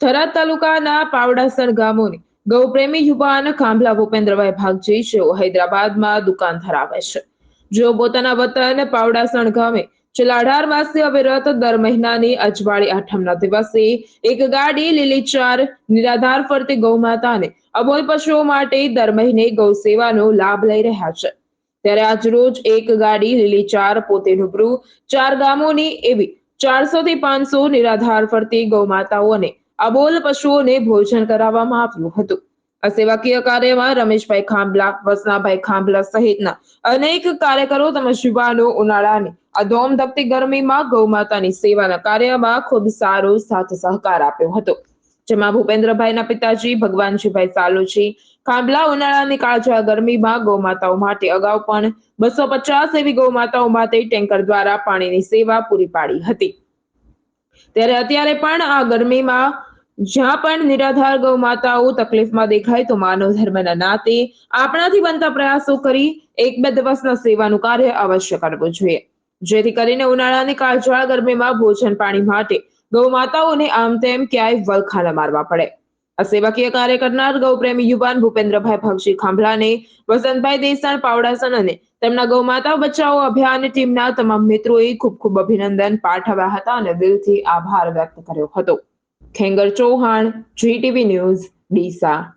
થરાદ તાલુકાના પાવડાસર ગામોની ગૌપ્રેમી યુવાન ખાંભલા ભૂપેન્દ્રભાઈ ભાગજી જેઓ હૈદરાબાદમાં દુકાન ધરાવે છે. જેઓ પોતાના વતન પાવડાસણ ગામે છેલ્લા અઢાર માસે અવિરત દર મહિનાની અજવાળી આઠમના દિવસે એક ગાડી લીલીચાર નિરાધાર ફરતી ગૌમાતાને અબોલ પશુઓ માટે દર મહિને ગૌ સેવાનો લાભ લઈ રહ્યા છે. ત્યારે આજરોજ એક ગાડી લીલીચાર પોતે રૂબરૂ ચાર ગામોની એવી ચારસો થી પાંચસો નિરાધાર ફરતી ગૌમાતાઓ અને અબોલ પશુઓને ભોજન કરાવવામાં આવ્યું હતું. આ સેવાકીય કાર્યમાં રમેશભાઈ ખાંભલા, વસનાભાઈ ખાંભલા સહિતના અનેક કાર્યકરો તેમજ યુવાનો ઉનાળાની આ ધોમધકતી ગરમીમાં ગૌમાતાની સેવાના કાર્યમાં ખૂબ સારો સાથ સહકાર આપ્યો હતો. જેમાં ભૂપેન્દ્રભાઈના પિતાજી, ભગવાનજીભાઈ સાલુજી, ખાંભલા ઉનાળાની કાળજા ગરમીમાં ગૌમાતાઓ માટે અગાઉ પણ બસો પચાસ એવી ગૌમાતાઓ માટે ટેન્કર દ્વારા પાણીની સેવા પૂરી પાડી હતી. ત્યારે અત્યારે પણ આ ગરમીમાં જ્યાં પણ નિરાધાર ગૌ માતાઓ તકલીફમાં દેખાય તો માનવ ધર્મના નાતે આપણાથી બનતા પ્રયાસો કરી એક બે દિવસના સેવાનું કાર્ય અવશ્ય કરવું જોઈએ. જેથી કરીને ઉનાળાની કાળઝાળ ગરમીમાં ભોજન પાણી માટે ગૌ માતાઓને આમ તેમ ક્યાંય વલખાના મારવા પડે. આ સેવાકીય કાર્ય કરનાર ગૌપ્રેમી યુવાન ભૂપેન્દ્રભાઈ ભક્ષી ખાંભલાને, વસંતભાઈ દેસાણ પાવડાસન અને તેમના ગૌ માતા બચાવો અભિયાન ટીમના તમામ મિત્રોએ ખૂબ ખૂબ અભિનંદન પાઠવ્યા હતા અને દિલથી આભાર વ્યક્ત કર્યો હતો. Khengar Chauhan, GTV News, Lisa.